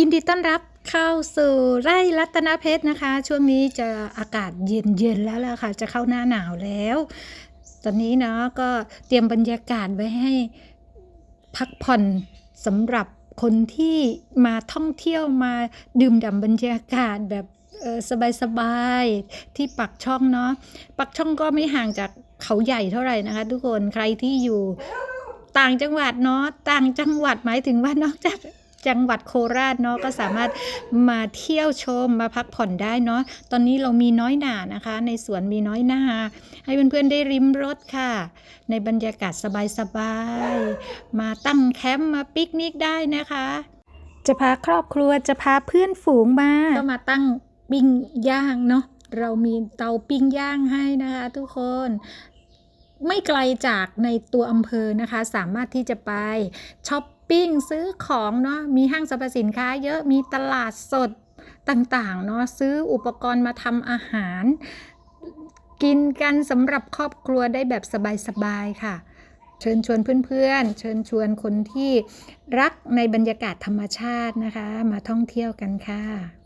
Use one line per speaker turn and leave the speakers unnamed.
ยินดีต้อนรับเข้าสู่ไร่รัตนเพชรนะคะ ช่วงนี้จะอากาศเย็นๆแล้วล่ะค่ะ จะเข้าหน้าหนาวแล้ว ตอนนี้เนาะก็เตรียมบรรยากาศไว้ให้พักผ่อนสำหรับคนที่มาท่องเที่ยวมาดื่มด่ำบรรยากาศแบบสบายๆที่ปักช่องเนาะปักช่องก็ไม่ห่างจากเขาใหญ่เท่าไหร่นะคะ ทุกคนใครที่อยู่ต่างจังหวัดเนาะต่างจังหวัดหมายถึงว่านอกจาก จังหวัดโคราชเนาะก็สามารถมาเที่ยวชมมาพักผ่อนได้เนาะตอนนี้เรามีน้อยหนานะคะ ในสวนมีน้อยหนาให้เพื่อนๆได้ริมรถค่ะ ในบรรยากาศสบายๆมาตั้งแคมป์มาปิกนิกได้นะคะ จะพาครอบครัวจะพาเพื่อนฝูงมาก็มาตั้งปิ้งย่างเนาะเรามีเตาปิ้งย่างให้นะคะ ทุกคนไม่ไกลจากในตัวอำเภอนะคะ สามารถที่จะไปช้อป ปิ้งซื้อของเนาะมีห้างสรรพสินค้า เยอะมีตลาดสดต่างๆเนาะซื้ออุปกรณ์มาทำอาหาร กินกันสำหรับครอบครัวได้แบบสบายๆค่ะ เชิญชวนเพื่อนๆ เชิญชวนคนที่รักในบรรยากาศธรรมชาตินะคะ มาท่องเที่ยวกันค่ะ